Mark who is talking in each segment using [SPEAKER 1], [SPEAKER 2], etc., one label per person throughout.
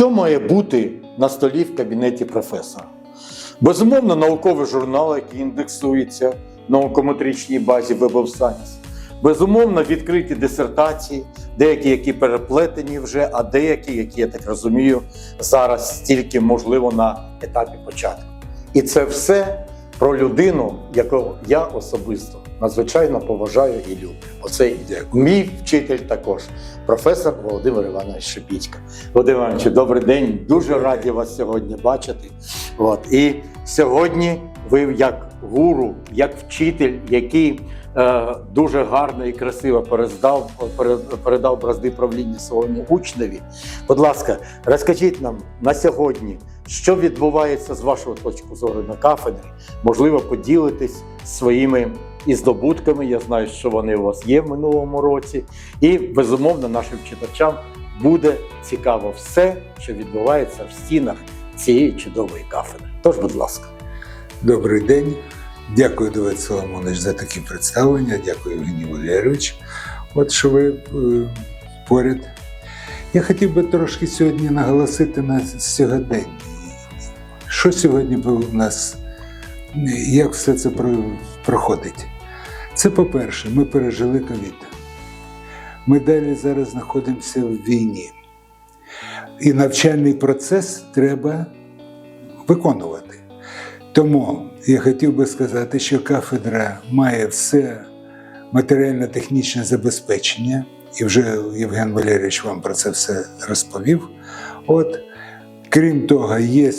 [SPEAKER 1] Що має бути на столі в кабінеті професора? Безумовно, науковий журнал, який індексується в наукометричній базі Web of Science. Безумовно, відкриті дисертації, деякі, які переплетені вже, а деякі, які, я так розумію, зараз тільки можливо на етапі початку. І це все про людину, яку я особисто надзвичайно поважаю і люблю. Оцей
[SPEAKER 2] Дякую.
[SPEAKER 1] мій вчитель також, професор Володимир Іванович Шипітько. Володимир Іванович, добрий день. Дуже раді вас сьогодні бачити. От і сьогодні ви як гуру, як вчитель, який е, дуже гарно і красиво передав, передав бразди правління своєму учневі. Будь ласка, розкажіть нам на сьогодні, що відбувається з вашого точки зору на кафедрі. Можливо, поділитись своїми і здобутками. Я знаю, що вони у вас є в минулому році. І безумовно, нашим читачам буде цікаво все, що відбувається в стінах цієї чудової кафедри. Тож, будь ласка.
[SPEAKER 2] Добрий день. Дякую, Давид Соломонович, за такі представлення. Дякую, Євгеній Валерійович. От що ви е, поряд. Я хотів би трошки сьогодні наголосити на сьогодення. Що сьогодні у нас, як все це проходить? Це, по-перше, ми пережили ковід. Ми далі зараз знаходимося в війні. І навчальний процес треба виконувати. Тому я хотів би сказати, що кафедра має все матеріально-технічне забезпечення, і вже Євген Валерійович вам про це все розповів. От, крім того, є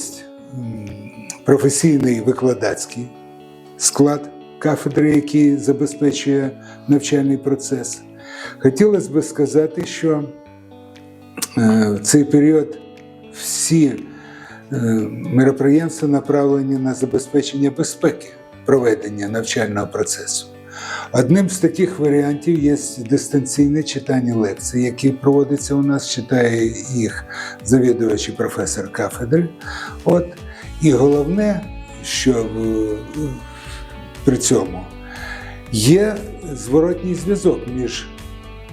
[SPEAKER 2] професійний викладацький склад кафедри, який забезпечує навчальний процес. Хотілося б сказати, що е, в цей період всі Е, мероприємства направлені на забезпечення безпеки проведення навчального процесу. Одним з таких варіантів є дистанційне читання лекцій, які проводяться у нас, читає їх завідувач і професор кафедри. От. І головне, що при цьому є зворотній зв'язок між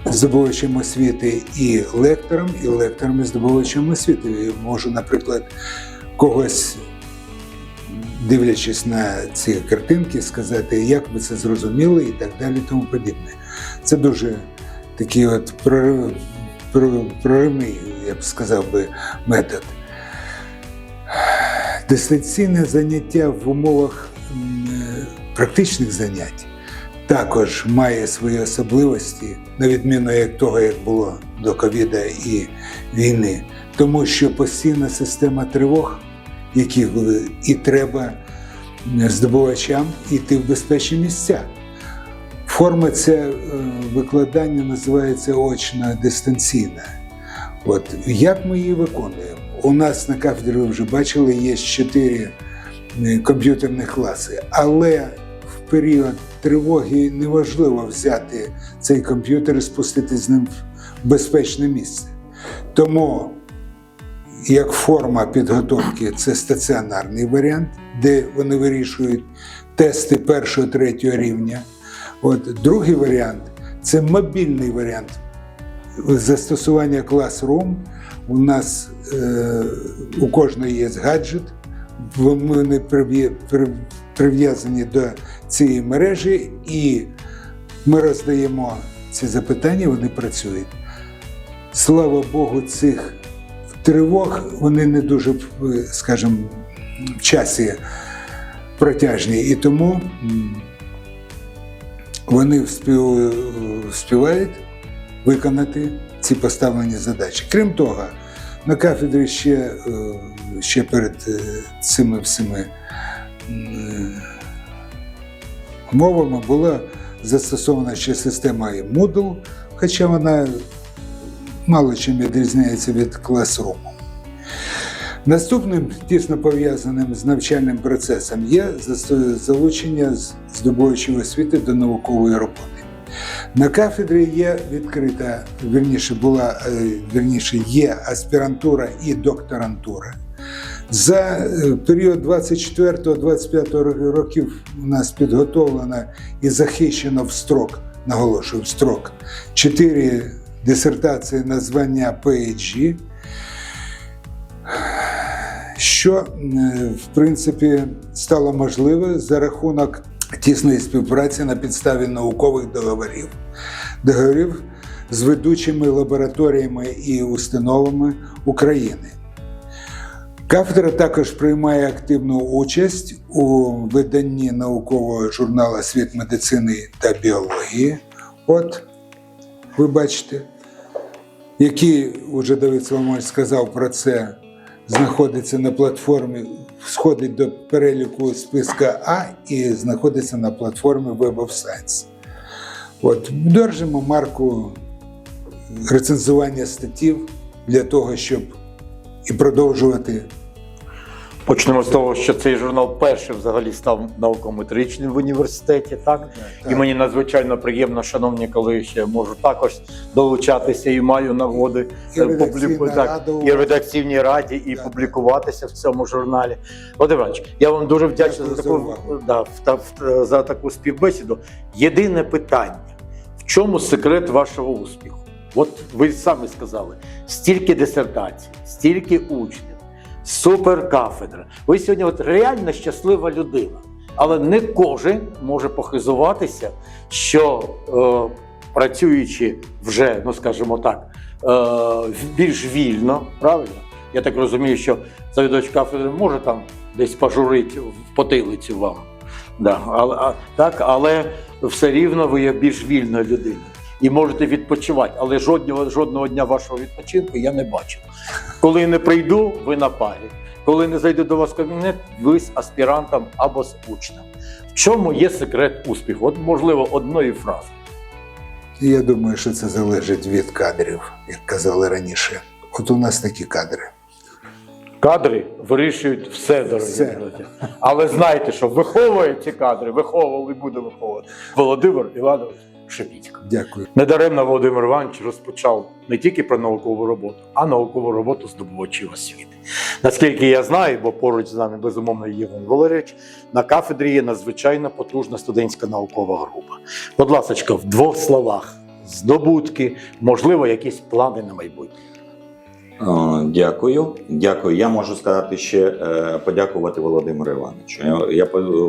[SPEAKER 2] здобувачем освіти і лектором, і лектором і здобувачем освіти. Я Можу, наприклад, когось, дивлячись на ці картинки, сказати, як ви це зрозуміли, і так далі, тому подібне. Це дуже такий от прорив- прорив- проривний, я б сказав би, метод. Дистанційне заняття в умовах практичних занять також має свої особливості, на відміну як того, як було до ковіда і війни, тому що постійна система тривог, які і треба здобувачам йти в безпечні місця. Форма це е, викладання називається очна дистанційна. От як ми її виконуємо? У нас на кафедрі ви вже бачили, є чотири комп'ютерні класи, але період тривоги неважливо взяти цей комп'ютер і спустити з ним в безпечне місце. Тому як форма підготовки це стаціонарний варіант, де вони вирішують тести першого третього рівня. От другий варіант це мобільний варіант застосування Classroom. У нас е, у кожної є гаджет, вони прив'язані до цієї мережі, і ми роздаємо ці запитання, вони працюють. Слава Богу, цих тривог вони не дуже, е, скажімо, в часі протяжні. І тому вони вспів- вспівають виконати ці поставлені задачі. Крім того, на кафедрі ще, е, ще перед е, цими всіми м, умовами була застосована ще система Moodle, хоча вона мало чим відрізняється від Classroom. Наступним тісно пов'язаним з навчальним процесом є залучення здобувачів освіти до наукової роботи. На кафедрі є відкрита, вірніше була е, вірніше, є аспірантура і докторантура. За е, період 24-25 років у нас підготовлено і захищено в строк, наголошую, в строк, чотири дисертації на звання PhD. що е, в принципі стало можливе за рахунок тісної співпраці на підставі наукових договорів, договорів з ведучими лабораторіями і установами України. Кафедра також приймає активну участь у виданні наукового журналу Світ медицини та біології. От, ви бачите, який уже Давид Соломонович сказав про це, знаходиться на платформі, сходить до переліку списка А і знаходиться на платформі Web of Science. От, держимо марку рецензування статтів для того, щоб і продовжувати
[SPEAKER 1] Почнемо з того, що цей журнал перший взагалі став наукометричним в університеті, так? І мені надзвичайно приємно, шановні колеги, що я можу також долучатися і маю нагоди
[SPEAKER 2] І
[SPEAKER 1] е, публіку- так, і редакційній раді, і
[SPEAKER 2] Так.
[SPEAKER 1] публікуватися в цьому журналі. Володимир Іванович, я вам дуже вдячний за
[SPEAKER 2] за
[SPEAKER 1] таку, да, за таку співбесіду. Єдине питання: в чому секрет вашого успіху? От ви самі сказали: стільки дисертацій, стільки учнів, супер кафедра. Ви сьогодні от реально щаслива людина. Але не кожен може похизуватися, що е, працюючи вже, ну скажімо так, е, більш вільно, правильно? Я так розумію, що завідувач кафедри може там десь пожурити в потилицю вам. Да, але, а, так, але все рівно ви є більш вільною людиною. І можете відпочивати, але жодного, жодного дня вашого відпочинку я не бачив. Коли не прийду, ви на парі. Коли не зайду до вас в кабінет, ви з аспірантом або з учнем. В чому є секрет успіху? От, можливо, одної фрази.
[SPEAKER 2] Я думаю, що це залежить від кадрів, як казали раніше. От у нас такі кадри.
[SPEAKER 1] Кадри вирішують все, дорогі
[SPEAKER 2] Все.
[SPEAKER 1] друзі. Але знайте, що виховує ці кадри, виховував і буде виховувати Володимир Іванович Шепітько.
[SPEAKER 2] Дякую.
[SPEAKER 1] Недаремно Володимир Іванович розпочав не тільки про наукову роботу, а наукову роботу здобувачів освіти. Наскільки я знаю, бо поруч з нами безумовно є Євген Валерійович, на кафедрі є надзвичайно потужна студентська наукова група. Будь ласка, в двох словах: здобутки, можливо, якісь плани на майбутнє.
[SPEAKER 3] Е, Дякую. Дякую. Я можу сказати ще е, подякувати Володимиру Івановичу. Я,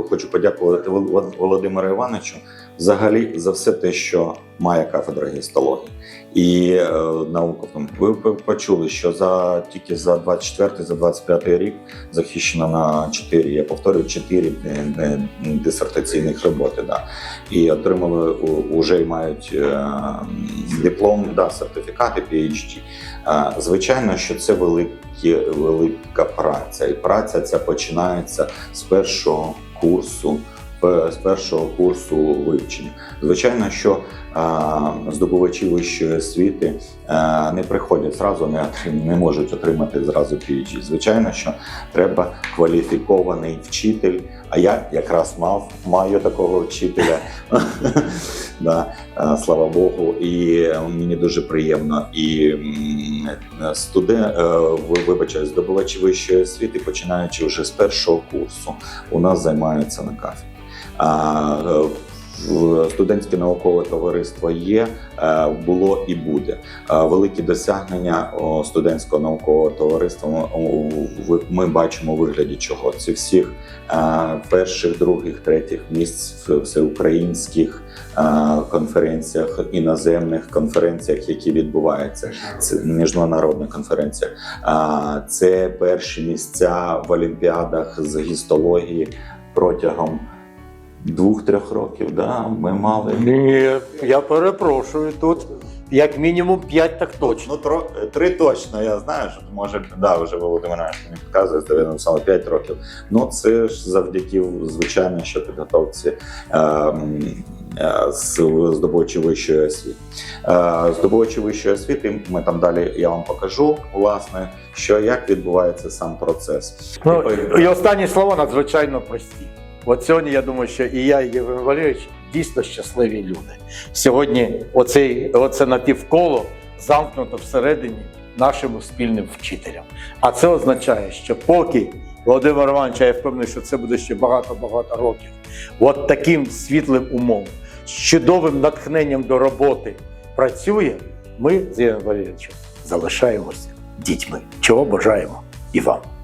[SPEAKER 3] хочу подякувати Вол- Володимиру Івановичу взагалі за все те, що має кафедра гістології і е, наука. Ви почули, що за тільки за 24 за 25 рік захищено на 4, я повторюю, 4 дисертаційних роботи. Да. І отримали уже мають е, диплом, да, сертифікати PhD. Звичайно, що це великі, велика праця, і праця ця починається з першого курсу, з першого курсу вивчення. Звичайно, що здобувачі вищої освіти не приходять зразу, не, не можуть отримати зразу PhD. Звичайно, що треба кваліфікований вчитель. А я якраз мав маю такого вчителя. да, слава Богу, і мені дуже приємно. І студент, вибачаю, здобувачі вищої освіти, починаючи вже з першого курсу, у нас займаються на кафедрі. Е, Студентське наукове товариство є, е, було і буде. Е, Великі досягнення студентського наукового товариства ми- бачимо у вигляді чого. Це всіх перших, других, третіх місць в всеукраїнських конференціях, іноземних конференціях, які відбуваються. Це міжнародна конференція. Це перші місця в олімпіадах з гістології протягом двох-трьох років. Да, ми мали.
[SPEAKER 1] Ні, я перепрошую тут. Як мінімум 5 так точно.
[SPEAKER 3] Ну, тро, три точно, я знаю, що може, да, вже Володимир мені показує, що він саме 5 років. Ну, це ж завдяки, звичайно, що підготовці е, е, здобувачі вищої освіти. Е, здобувачі вищої освіти, ми там далі я вам покажу, власне, що як відбувається сам процес.
[SPEAKER 1] Ну,
[SPEAKER 3] Типу,
[SPEAKER 1] і останні слова надзвичайно прості. От сьогодні я думаю, що і я, і Євген Валерійович дійсно щасливі люди. Сьогодні оцей, оце напівколо замкнуто всередині нашим спільним вчителям. А це означає, що поки Володимир Іванович, а я впевнений, що це буде ще багато-багато років, от таким світлим умом, з чудовим натхненням до роботи працює, ми з Євгеном Валерійовичем залишаємося дітьми. Чого бажаємо і вам.